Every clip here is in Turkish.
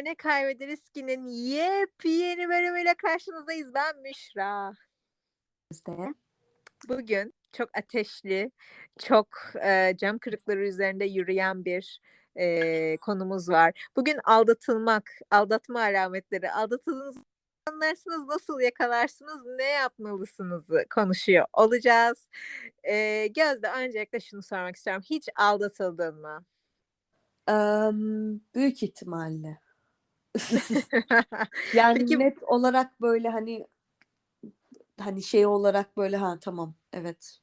Sever Ne Kaybederiz Ki'nin yepyeni bölümüyle karşınızdayız. Ben Müşra. Bugün çok ateşli, çok e, cam kırıkları üzerinde yürüyen bir e, konumuz var. Bugün aldatılmak, aldatma alametleri, aldatıldığınız anlarsınız, nasıl yakalarsınız, ne yapmalısınız konuşuyor olacağız. E, Gözde öncelikle şunu sormak istiyorum. Hiç aldatıldın mı? Em, büyük ihtimalle. Yani Peki net olarak böyle hani hani şey olarak böyle ha tamam evet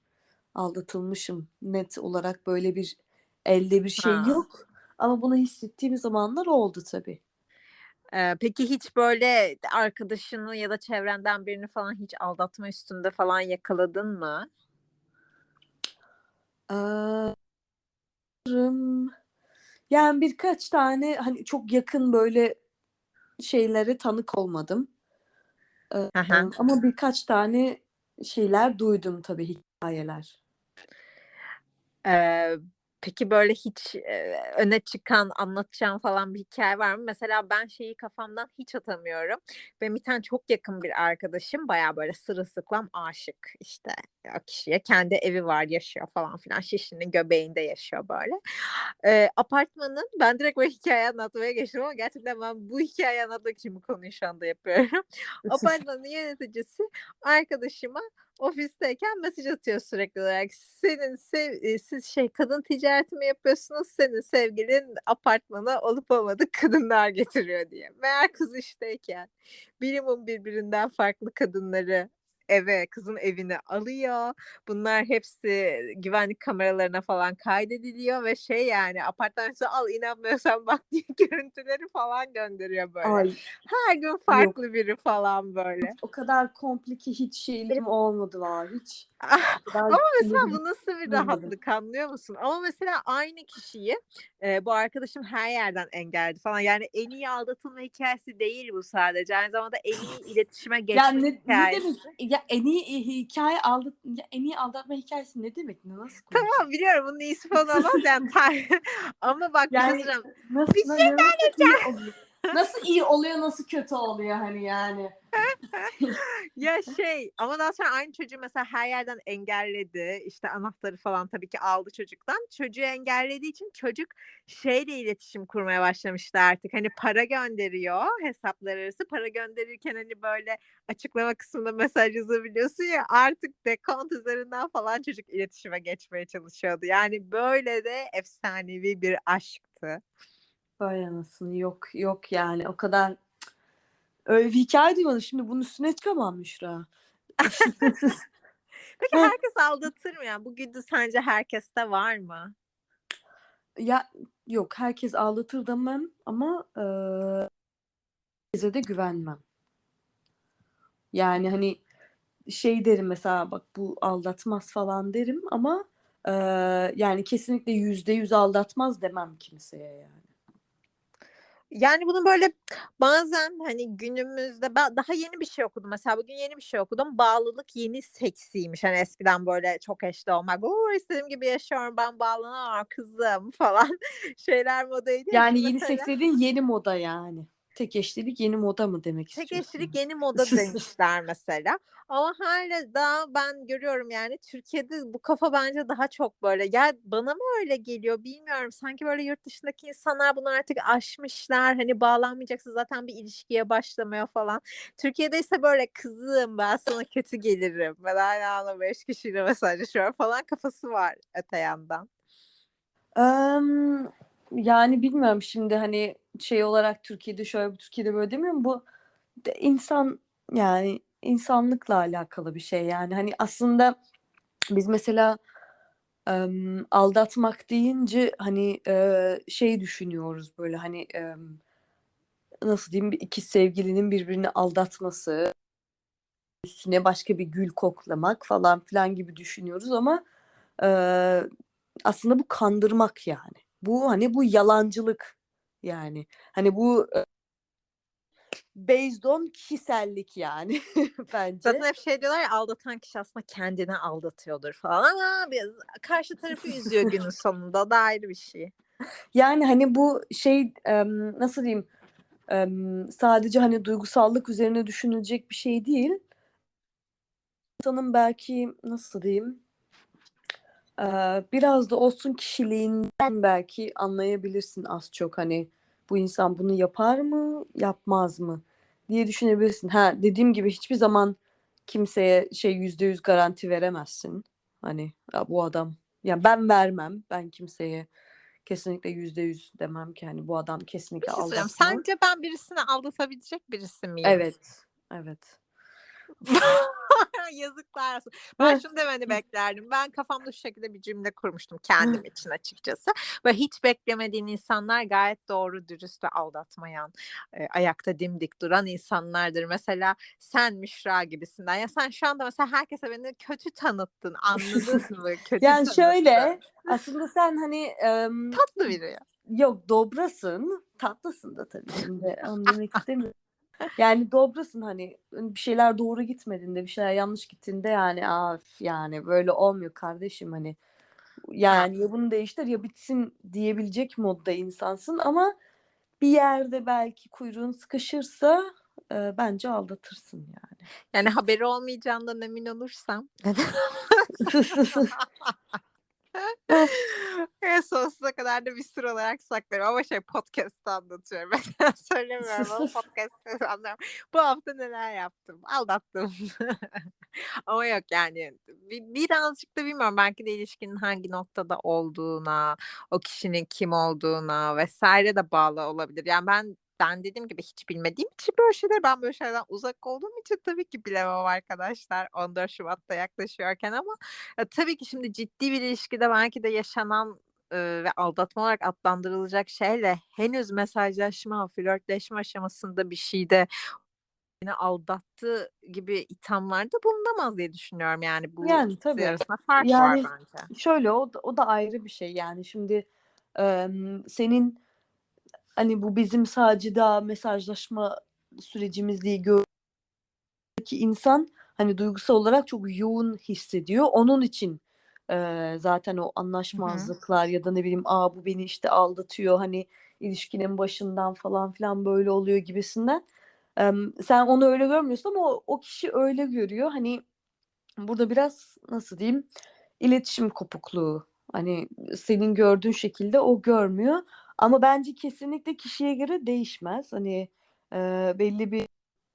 aldatılmışım net olarak böyle bir elde bir şey ha. yok. Ama bunu hissettiğim zamanlar oldu tabii. Ee, peki hiç böyle arkadaşını ya da çevrenden birini falan hiç aldatma üstünde falan yakaladın mı? Yani birkaç tane hani çok yakın böyle şeylere tanık olmadım. Hı hı. ama birkaç tane şeyler duydum tabii hikayeler. Ee, peki böyle hiç e, öne çıkan, anlatacağım falan bir hikaye var mı? Mesela ben şeyi kafamdan hiç atamıyorum. Benim bir tane çok yakın bir arkadaşım bayağı böyle sırılsıklam aşık işte o kişiye. Kendi evi var, yaşıyor falan filan. Şişli'nin göbeğinde yaşıyor böyle. Ee, apartmanın, ben direkt böyle hikaye anlatmaya geçtim ama gerçekten ben bu hikayeyi anlatmak için bu konuyu şu anda yapıyorum. Apartmanın yöneticisi arkadaşıma ofisteyken mesaj atıyor sürekli olarak. Senin sev siz şey kadın ticareti mi yapıyorsunuz? Senin sevgilin apartmana olup olmadık kadınlar getiriyor diye. Meğer kız işteyken birimum birbirinden farklı kadınları eve, kızın evine alıyor. Bunlar hepsi güvenlik kameralarına falan kaydediliyor ve şey yani apartman üstü al inanmıyorsan bak diye görüntüleri falan gönderiyor böyle. Ay Her gün yok. farklı biri falan böyle. O kadar komplike hiç şeyim olmadı var hiç. Ah, Ama mesela bu nasıl bir rahatlık anlıyor musun? Ama mesela aynı kişiyi e, bu arkadaşım her yerden engelledi falan. Yani en iyi aldatılma hikayesi değil bu sadece. Aynı zamanda en iyi iletişime Ya geçme ne, ne hikayesi. demek? Ya en iyi hikaye aldat ya en iyi aldatma hikayesi ne demek? Ne- Nasıl Tamam biliyorum bunun iyisi falan olmaz yani. tar- Ama bak bir şey Yani söyleyeceğim. nasıl Bir şey na- nasıl iyi? Nasıl iyi oluyor, nasıl kötü oluyor hani yani. ya şey ama daha sonra aynı çocuğu mesela her yerden engelledi. İşte anahtarı falan tabii ki aldı çocuktan. Çocuğu engellediği için çocuk şeyle iletişim kurmaya başlamıştı artık. Hani para gönderiyor hesaplar arası. Para gönderirken hani böyle açıklama kısmında mesaj yazabiliyorsun ya artık dekont üzerinden falan çocuk iletişime geçmeye çalışıyordu. Yani böyle de efsanevi bir aşktı. Vay anasını yok yok yani o kadar öyle bir hikaye duymadım. Şimdi bunun üstüne çıkamam Müşra. Peki herkes aldatır mı yani? Bu güdü sence herkeste var mı? Ya yok herkes aldatır demem ama eee herkese de güvenmem. Yani hani şey derim mesela bak bu aldatmaz falan derim ama eee, yani kesinlikle yüzde yüz aldatmaz demem kimseye yani. Yani bunun böyle bazen hani günümüzde daha yeni bir şey okudum. Mesela bugün yeni bir şey okudum. Bağlılık yeni seksiymiş. Hani eskiden böyle çok eşli olmak. Oo istediğim gibi yaşıyorum ben bağlanamam kızım falan şeyler modaydı. ya. Yani Şimdi yeni mesela seks dediğin yeni moda yani. Tek eşlilik yeni moda mı demek tek istiyorsun? eşlilik yeni moda demişler mesela. Ama hala daha ben görüyorum yani Türkiye'de bu kafa bence daha çok böyle. Ya bana mı öyle geliyor bilmiyorum. Sanki böyle yurt dışındaki insanlar bunu artık aşmışlar. Hani bağlanmayacaksın zaten bir ilişkiye başlamaya falan. Türkiye'de ise böyle kızım ben sana kötü gelirim. Ben anda beş kişiyle mesajlaşıyorum falan kafası var öte yandan. Em, yani bilmiyorum şimdi hani şey olarak Türkiye'de şöyle Türkiye'de böyle demiyorum. Bu de insan yani insanlıkla alakalı bir şey yani. Hani aslında biz mesela em, aldatmak deyince hani e, şey düşünüyoruz böyle hani em, nasıl diyeyim iki sevgilinin birbirini aldatması üstüne başka bir gül koklamak falan filan gibi düşünüyoruz ama e, aslında bu kandırmak yani. Bu hani bu yalancılık yani. Hani bu based on kişisellik yani bence. Zaten hep şey diyorlar ya aldatan kişi aslında kendini aldatıyordur falan ama biz karşı tarafı üzüyor günün sonunda da ayrı bir şey. Yani hani bu şey nasıl diyeyim sadece, hani, duygusallık üzerine düşünülecek bir şey değil. İnsanın belki, nasıl diyeyim, biraz da olsun kişiliğinden belki anlayabilirsin az çok. Hani, bu insan bunu yapar mı, yapmaz mı diye düşünebilirsin. Ha, dediğim gibi hiçbir zaman kimseye şey %100 garanti veremezsin. Hani, ya, bu adam ya, ben vermem. Ben kimseye kesinlikle %100 demem ki, hani, bu adam kesinlikle şey aldatmaz. Sence ben birisini aldatabilecek birisi miyim? Evet, evet. Yazıklar olsun. Ben şunu demeni beklerdim. Ben kafamda şu şekilde bir cümle kurmuştum kendim için açıkçası. Ve hiç beklemediğin insanlar gayet doğru, dürüst ve aldatmayan, eee, ayakta dimdik duran insanlardır. Mesela sen Müşra gibisinden. Ya sen şu anda mesela herkese beni kötü tanıttın. Anladın mı? Kötü Yani tanıttın. şöyle, aslında sen, hani, emm Tatlı biri. Yok, dobrasın. Tatlısın da tabii şimdi. Onu demek istemiyorum. Yani dobrasın, hani, bir şeyler doğru gitmediğinde, bir şeyler yanlış gittiğinde yani, "A, üf, yani böyle olmuyor kardeşim." hani, yani ya bunu değiştir ya bitsin diyebilecek modda insansın ama bir yerde belki kuyruğun sıkışırsa, eee, bence aldatırsın yani. Yani haberi olmayacağından emin olursam Eee, sonsuza kadar da bir sır olarak saklarım ama şey podcast'ta anlatıyorum. Mesela söylemiyorum ama podcast'ta anlatıyorum. Bu hafta neler yaptım? Aldattım. Ama yok yani bi birazcık da bilmiyorum belki de ilişkinin hangi noktada olduğuna, o kişinin kim olduğuna vs. de bağlı olabilir. Yani ben ben dediğim gibi hiç bilmediğim için böyle şeyleri ben böyle şeylerden uzak olduğum için tabii ki bilemem arkadaşlar 14 Şubat'ta yaklaşıyorken ama ya, tabii ki şimdi ciddi bir ilişkide belki de yaşanan, ııı, ve aldatma olarak adlandırılacak şeyle henüz mesajlaşma, flörtleşme aşamasında bir şeyde beni aldattı gibi ithamlarda bulunamaz diye düşünüyorum. Yani bu Yani tabii. arasında fark var Yani bence. şöyle, o da o da ayrı bir şey. Yani şimdi, emm, senin, hani, bu bizim sadece daha mesajlaşma sürecimiz değil, ki insan, hani, duygusal olarak çok yoğun hissediyor. Onun için, eee, zaten o anlaşmazlıklar ya da ne bileyim, "A, bu beni, işte, aldatıyor, hani, ilişkinin başından falan filan böyle oluyor." gibisinden. Emm, sen onu öyle görmüyorsun ama o o kişi öyle görüyor. Hani, burada biraz, nasıl diyeyim, iletişim kopukluğu. Hani, senin gördüğün şekilde o görmüyor ama bence kesinlikle kişiye göre değişmez. Hani, eee, belli bir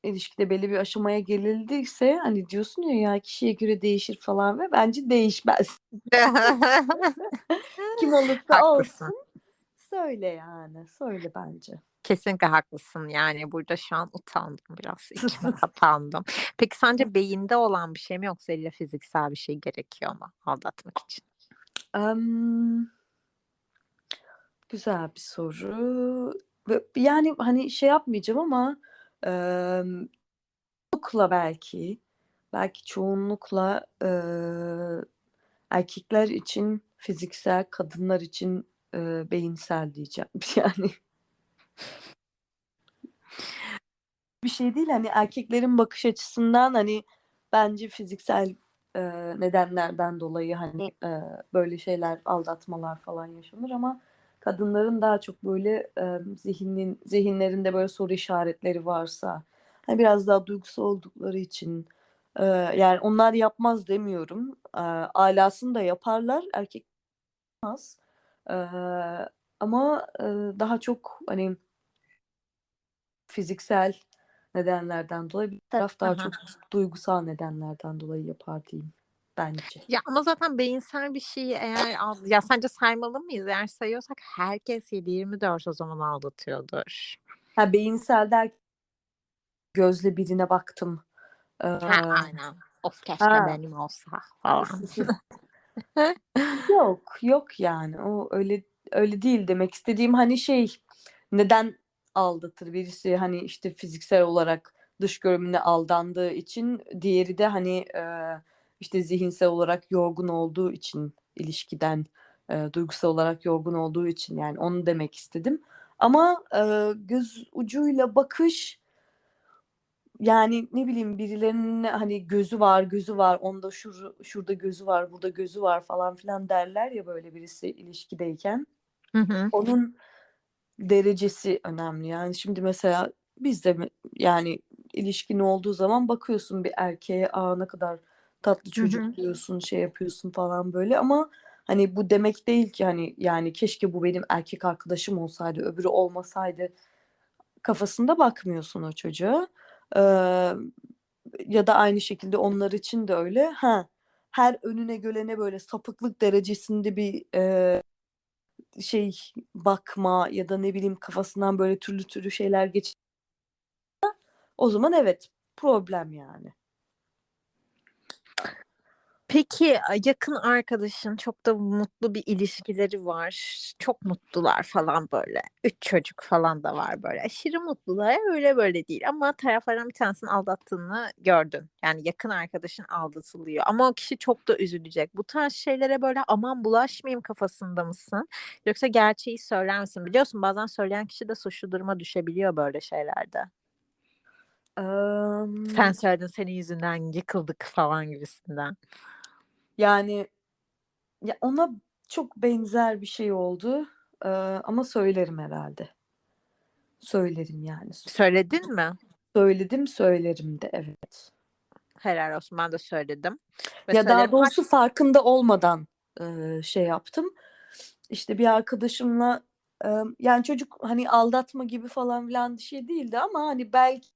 ilişkide belli bir aşamaya gelindiyse, hani, diyorsun ya, "Ya, kişiye göre değişir." falan ve bence değişmez. Kim olursa Haklısın. olsun söyle yani. Söyle bence. Kesinlikle haklısın. Yani burada şu an utandım biraz, içime kapandım. Peki sence beyinde olan bir şey mi yoksa illa fiziksel bir şey gerekiyor mu aldatmak için? Emm Güzel bir soru. Yani, hani, şey yapmayacağım ama, emm, çoğunlukla belki, belki çoğunlukla, eee, erkekler için fiziksel, kadınlar için, eee, beyinsel diyeceğim. Yani. Bir şey değil, hani, erkeklerin bakış açısından, hani, bence fiziksel, eee, nedenlerden dolayı, hani, eee, böyle şeyler, aldatmalar falan yaşanır ama kadınların daha çok böyle, emm, zihnin zihinlerinde böyle soru işaretleri varsa, hani, biraz daha duygusal oldukları için, eee, yani onlar yapmaz demiyorum. Eee, âlasını da yaparlar. Erkek yapmaz. Eee, ama, eee, daha çok, hani fiziksel nedenlerden dolayı, bir taraf daha hı. çok duygusal nedenlerden dolayı yapar diyeyim bence. Ya, ama zaten beyinsel bir şeyi eğer al ya, sence saymalı mıyız? Eğer sayıyorsak herkes 7/24 o zaman aldatıyordur. Ha, beyinsel der gözle birine baktım. Eee Ha, aynen. Of keşke Ha. benim olsa falan. Yok, yok yani. O öyle öyle değil demek istediğim, hani, şey, neden aldatır birisi, hani, işte, fiziksel olarak dış görünümüne aldandığı için, diğeri de, hani, eee, işte, zihinsel olarak yorgun olduğu için ilişkiden, eee, duygusal olarak yorgun olduğu için, yani onu demek istedim. Ama, eee, göz ucuyla bakış yani, ne bileyim, birilerinin, hani, gözü var, gözü var, onda şuru şurada gözü var, burada gözü var falan filan derler ya böyle birisi ilişkideyken. Hı hı. Onun derecesi önemli. Yani şimdi mesela biz de yani ilişkin olduğu zaman bakıyorsun bir erkeğe aa ne kadar tatlı çocuk hı. diyorsun şey yapıyorsun falan böyle ama hani bu demek değil ki hani yani keşke bu benim erkek arkadaşım olsaydı öbürü olmasaydı kafasında bakmıyorsun o çocuğa. Ee, ya da aynı şekilde onlar için de öyle. Ha, her önüne gelene böyle sapıklık derecesinde bir e, şey bakma ya da ne bileyim kafasından böyle türlü türlü şeyler geç. O zaman evet problem yani. Peki yakın arkadaşın çok da mutlu bir ilişkileri var. Çok mutlular falan böyle. Üç çocuk falan da var böyle. Aşırı mutlular öyle böyle değil. Ama taraflardan bir tanesinin aldattığını gördün. Yani yakın arkadaşın aldatılıyor. Ama o kişi çok da üzülecek. Bu tarz şeylere böyle aman bulaşmayayım kafasında mısın? Yoksa gerçeği söyler misin? Biliyorsun bazen söyleyen kişi de suçlu duruma düşebiliyor böyle şeylerde. Eee, Sen söyledin senin yüzünden yıkıldık falan gibisinden. Yani ya ona çok benzer bir şey oldu. Eee, ama söylerim herhalde. Söylerim yani. Söyledin mi? Söyledim söylerim de evet. Helal olsun ben de söyledim. Ve Ya daha söylerim. doğrusu farkında olmadan eee, şey yaptım. İşte bir arkadaşımla eee, yani çocuk hani aldatma gibi falan filan bir şey değildi ama hani belki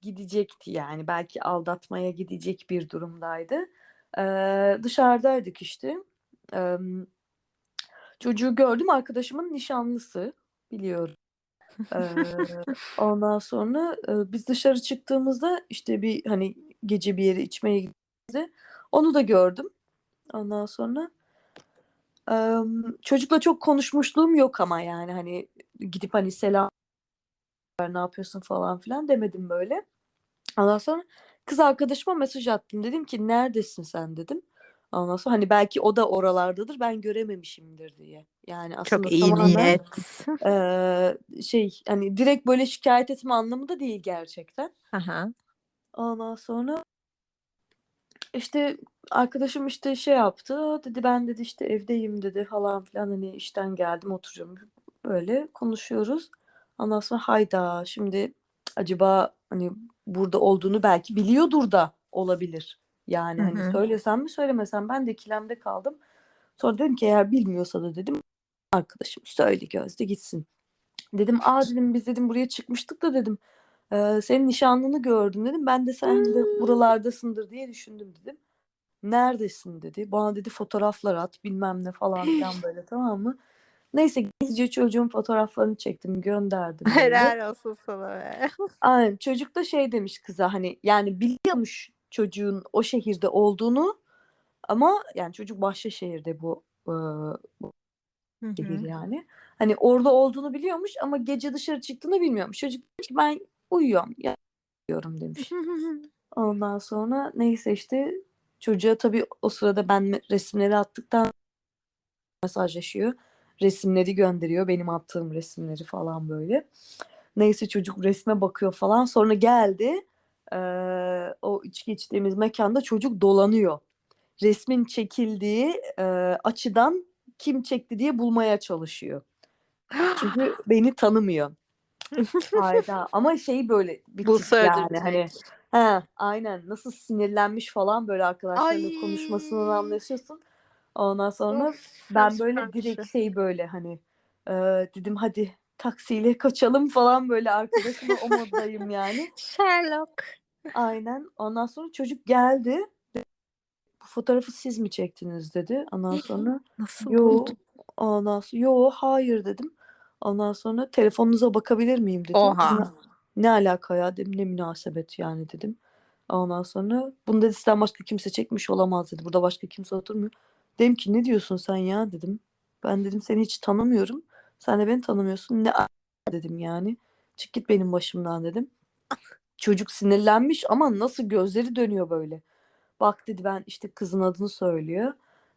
gidecekti yani belki aldatmaya gidecek bir durumdaydı. Eee, dışarıdaydık işte. Eee, çocuğu gördüm arkadaşımın nişanlısı biliyorum. Eee, ondan sonra eee, biz dışarı çıktığımızda işte bir hani gece bir yere içmeye gittiğimizde onu da gördüm. Ondan sonra emm, çocukla çok konuşmuşluğum yok ama yani hani gidip hani selam ne yapıyorsun falan filan demedim böyle. Ondan sonra kız arkadaşıma mesaj attım. Dedim ki neredesin sen dedim. Ondan sonra hani belki o da oralardadır ben görememişimdir diye. Yani aslında Çok iyi tamamen niyet. eee, şey hani direkt böyle şikayet etme anlamında değil gerçekten. Aha. Ondan sonra işte arkadaşım işte şey yaptı. Dedi ben dedi işte evdeyim dedi falan filan hani işten geldim oturuyorum. Böyle konuşuyoruz. Ondan sonra hayda şimdi acaba hani burada olduğunu belki biliyordur da olabilir. Yani hani söylesem mi söylemesem ben de ikilemde kaldım. Sonra dedim ki eğer bilmiyorsa da dedim arkadaşım söyle Gözde gitsin. Dedim aa dedim biz dedim buraya çıkmıştık da dedim "eee, senin nişanlını gördüm dedim. Ben de sen de buralardasındır diye düşündüm dedim. Neredesin dedi. Bana dedi fotoğraflar at bilmem ne falan filan böyle tamam mı? Neyse gizlice çocuğun fotoğraflarını çektim gönderdim. Helal olsun sana be. Aynen çocuk da şey demiş kıza hani yani biliyormuş çocuğun o şehirde olduğunu ama yani çocuk Bahçeşehir'de bu bu hı. yani. Hani orada olduğunu biliyormuş ama gece dışarı çıktığını bilmiyormuş. Çocuk demiş ki ben uyuyorum yatıyorum demiş. Ondan sonra neyse işte çocuğa tabii o sırada ben resimleri attıktan mesajlaşıyor. Resimleri gönderiyor. Benim attığım resimleri falan böyle. Neyse çocuk resme bakıyor falan. Sonra geldi. eee, o içki içtiğimiz mekanda çocuk dolanıyor. Resmin çekildiği eee, açıdan kim çekti diye bulmaya çalışıyor. Çünkü beni tanımıyor. Hayda. Ama şey böyle bir Bulsa yani hani öldürecek. he aynen nasıl sinirlenmiş falan böyle arkadaşlarıyla Ay. konuşmasından anlaşıyorsun. Ondan sonra Of, ben böyle direkt şey. şey böyle hani eee, dedim hadi taksiyle kaçalım falan böyle arkadaşımla o moddayım yani. Sherlock. Aynen. Ondan sonra çocuk geldi. Bu fotoğrafı siz mi çektiniz dedi. Ondan sonra Nasıl yo buldun? ondan sonra yo hayır dedim. Ondan sonra telefonunuza bakabilir miyim dedi. Oha. Ne, ne alaka ya dedim ne münasebet yani dedim. Ondan sonra bunu dedi sizden başka kimse çekmiş olamaz dedi. Burada başka kimse oturmuyor. Dedim ki ne diyorsun sen ya dedim. Ben dedim seni hiç tanımıyorum. Sen de beni tanımıyorsun. Ne a- dedim yani. Çık git benim başımdan dedim. Çocuk sinirlenmiş ama nasıl gözleri dönüyor böyle. Bak dedi ben işte kızın adını söylüyor.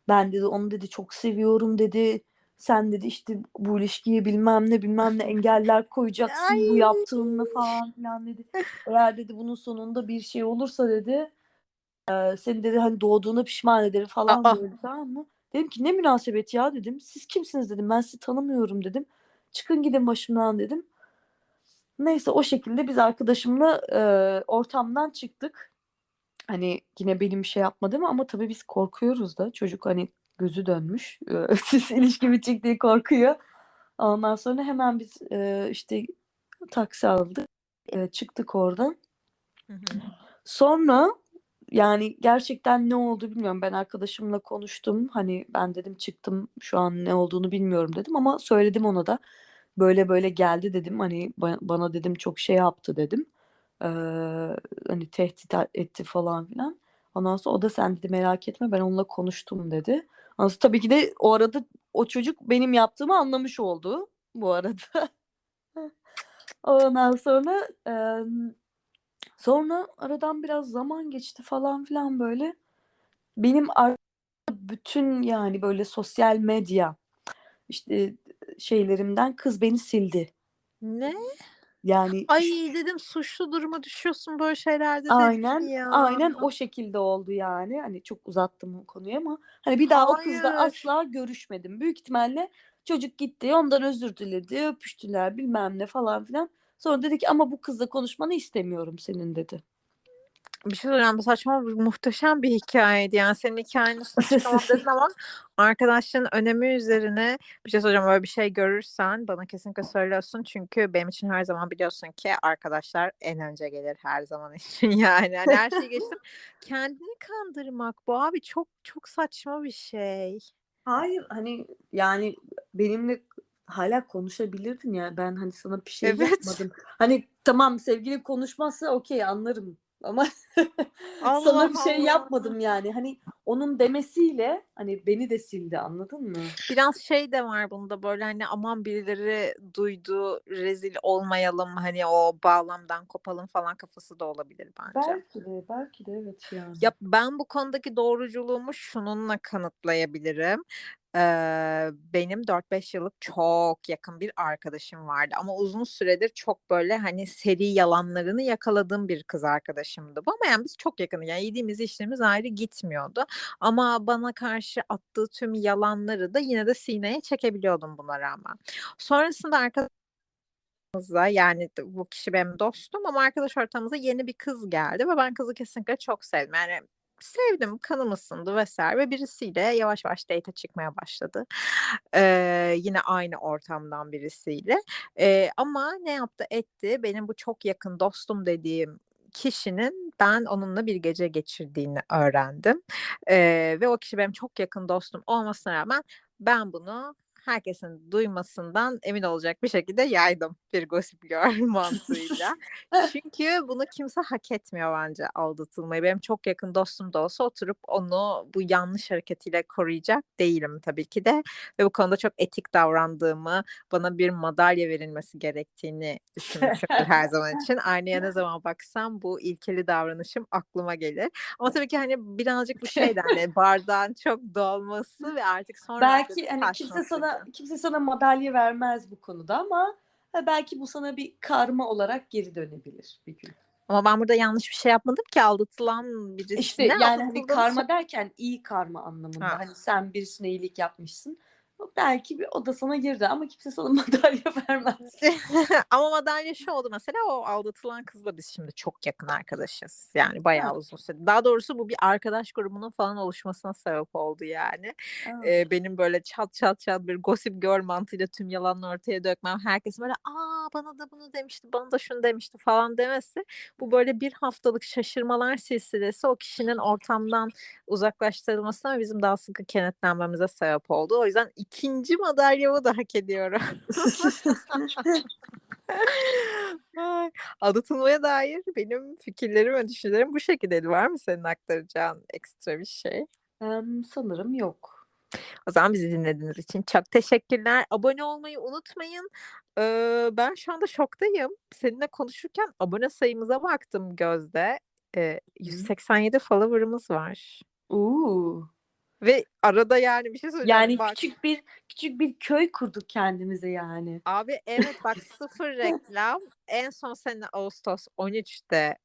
Ben dedi onu dedi çok seviyorum dedi. Sen dedi işte bu ilişkiye bilmem ne bilmem ne engeller koyacaksın bu Ay. yaptığınla falan filan dedi. Eğer dedi bunun sonunda bir şey olursa dedi e, seni dedi hani doğduğuna pişman ederim falan Aa. böyle tamam mı? Dedim ki ne münasebet ya dedim. Siz kimsiniz dedim. Ben sizi tanımıyorum dedim. Çıkın gidin başımdan dedim. Neyse o şekilde biz arkadaşımla e, ortamdan çıktık. Hani yine benim bir şey yapmadım ama tabii biz korkuyoruz da. Çocuk hani gözü dönmüş. E, Siz ilişki bitecek diye korkuyor. Ondan sonra hemen biz e, işte taksi aldık. E, çıktık oradan. Hı hı. Sonra yani gerçekten ne oldu bilmiyorum. Ben arkadaşımla konuştum. Hani ben dedim çıktım şu an ne olduğunu bilmiyorum dedim ama söyledim ona da. Böyle böyle geldi dedim. Hani ba- bana dedim çok şey yaptı dedim. Ee, hani tehdit etti falan filan. Ondan sonra o da sen dedi merak etme ben onunla konuştum dedi. Ondan sonra tabii ki de o arada o çocuk benim yaptığımı anlamış oldu bu arada. Ondan sonra em, sonra aradan biraz zaman geçti falan filan böyle. Benim bütün yani böyle sosyal medya işte şeylerimden kız beni sildi. Ne? Yani Ay dedim suçlu duruma düşüyorsun böyle şeylerde dedim aynen ya. aynen o şekilde oldu yani. Hani çok uzattım konuyu ama hani bir daha o kızla Hayır. asla görüşmedim. Büyük ihtimalle çocuk gitti, ondan özür diledi, öpüştüler bilmem ne falan filan. Sonra dedi ki ama bu kızla konuşmanı istemiyorum senin dedi. Bir şey söyleyeceğim. Bu saçma muhteşem bir hikayeydi. Yani senin hikayenin üstüne çıkamam dedin ama arkadaşlığın önemi üzerine bir şey söyleyeceğim. Böyle bir şey görürsen bana kesinlikle söylüyorsun. Çünkü benim için her zaman biliyorsun ki arkadaşlar en önce gelir her zaman için. Yani hani her şeyi geçtim. Kendini kandırmak bu abi çok çok saçma bir şey. Hayır hani yani benimle hala konuşabilirdin ya. Ben hani sana bir şey Evet. yapmadım. Hani tamam sevgili konuşmazsa okey anlarım ama Allah sana bir şey Allah. yapmadım yani. Hani onun demesiyle hani beni de sildi anladın mı? Biraz şey de var bunda böyle hani aman birileri duydu rezil olmayalım hani o bağlamdan kopalım falan kafası da olabilir bence. Belki de belki de evet yani. Ya ben bu konudaki doğruculuğumu şununla kanıtlayabilirim. Ee, benim 4-5 yıllık çok yakın bir arkadaşım vardı ama uzun süredir çok böyle hani seri yalanlarını yakaladığım bir kız arkadaşımdı bu ama yani biz çok yakın yani yediğimiz içtiğimiz ayrı gitmiyordu ama bana karşı attığı tüm yalanları da yine de sineye çekebiliyordum buna rağmen. Sonrasında arkadaş yani bu kişi benim dostum ama arkadaş ortamımıza yeni bir kız geldi ve ben kızı kesinlikle çok sevdim. Yani sevdim, kanım ısındı vesaire ve birisiyle yavaş yavaş date çıkmaya başladı. Ee, yine aynı ortamdan birisiyle. Ee, ama ne yaptı etti? Benim bu çok yakın dostum dediğim kişinin ben onunla bir gece geçirdiğini öğrendim. Ee, ve o kişi benim çok yakın dostum olmasına rağmen ben bunu herkesin duymasından emin olacak bir şekilde yaydım bir gossip girl mantığıyla. Çünkü bunu kimse hak etmiyor bence aldatılmayı. Benim çok yakın dostum da olsa oturup onu bu yanlış hareketiyle koruyacak değilim tabii ki de. Ve bu konuda çok etik davrandığımı, bana bir madalya verilmesi gerektiğini düşünmüşümdür her zaman için. Aynaya ne zaman baksam bu ilkeli davranışım aklıma gelir. Ama tabii ki hani birazcık bu şey de hani bardağın çok dolması ve artık sonra Belki hani kimse sana kimse sana madalya vermez bu konuda ama ha, belki bu sana bir karma olarak geri dönebilir bir gün. Ama ben burada yanlış bir şey yapmadım ki aldatılan birisine İşte yani hani karma derken iyi karma anlamında. Ha. Hani sen birisine iyilik yapmışsın. Belki bir, o da sana girdi ama kimse sana madalya vermez. Ama madalya şu oldu mesela o aldatılan kızla biz şimdi çok yakın arkadaşız. Yani bayağı Ha. uzun süre. Daha doğrusu bu bir arkadaş grubunun falan oluşmasına sebep oldu yani. Aa. Ee, benim böyle çat çat çat bir gossip girl mantığıyla tüm yalanını ortaya dökmem. Herkesin böyle aa bana da bunu demişti, bana da şunu demişti falan demesi. Bu böyle bir haftalık şaşırmalar silsilesi o kişinin ortamdan uzaklaştırılmasına ve bizim daha sıkı kenetlenmemize sebep oldu. O yüzden ikinci madalyamı da hak ediyorum. Ay, Aldatılmaya dair benim fikirlerim ve düşüncelerim bu şekildeydi. Var mı senin aktaracağın ekstra bir şey? Em, sanırım yok. O zaman bizi dinlediğiniz için çok teşekkürler. Abone olmayı unutmayın. Ee, ben şu anda şoktayım. Seninle konuşurken abone sayımıza baktım Gözde. Ee, 187 follower'ımız var. Uuu. Ve arada yani bir şey söyleyeceğim. Yani Bak, küçük bir küçük bir köy kurduk kendimize yani. Abi evet bak sıfır reklam. En son sene Ağustos 13'te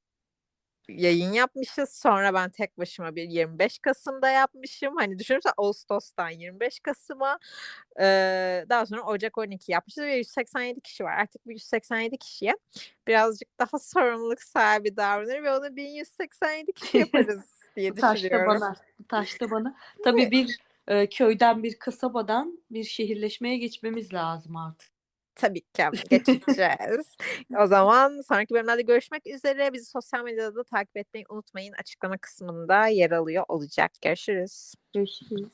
yayın yapmışız. Sonra ben tek başıma bir 25 Kasım'da yapmışım. Hani düşünürsen Ağustos'tan 25 Kasım'a eee, daha sonra Ocak 12 yapmışız ve 187 kişi var. Artık bu 187 kişiye birazcık daha sorumluluk sahibi davranır ve onu 1187 kişi yaparız diye Bu taş da düşünüyorum. bana. Bu taş da bana. Tabii bir e, köyden bir kasabadan bir şehirleşmeye geçmemiz lazım artık. Tabii ki geçeceğiz. O zaman sonraki bölümlerde görüşmek üzere. Bizi sosyal medyada da takip etmeyi unutmayın. Açıklama kısmında yer alıyor olacak. Görüşürüz. Görüşürüz.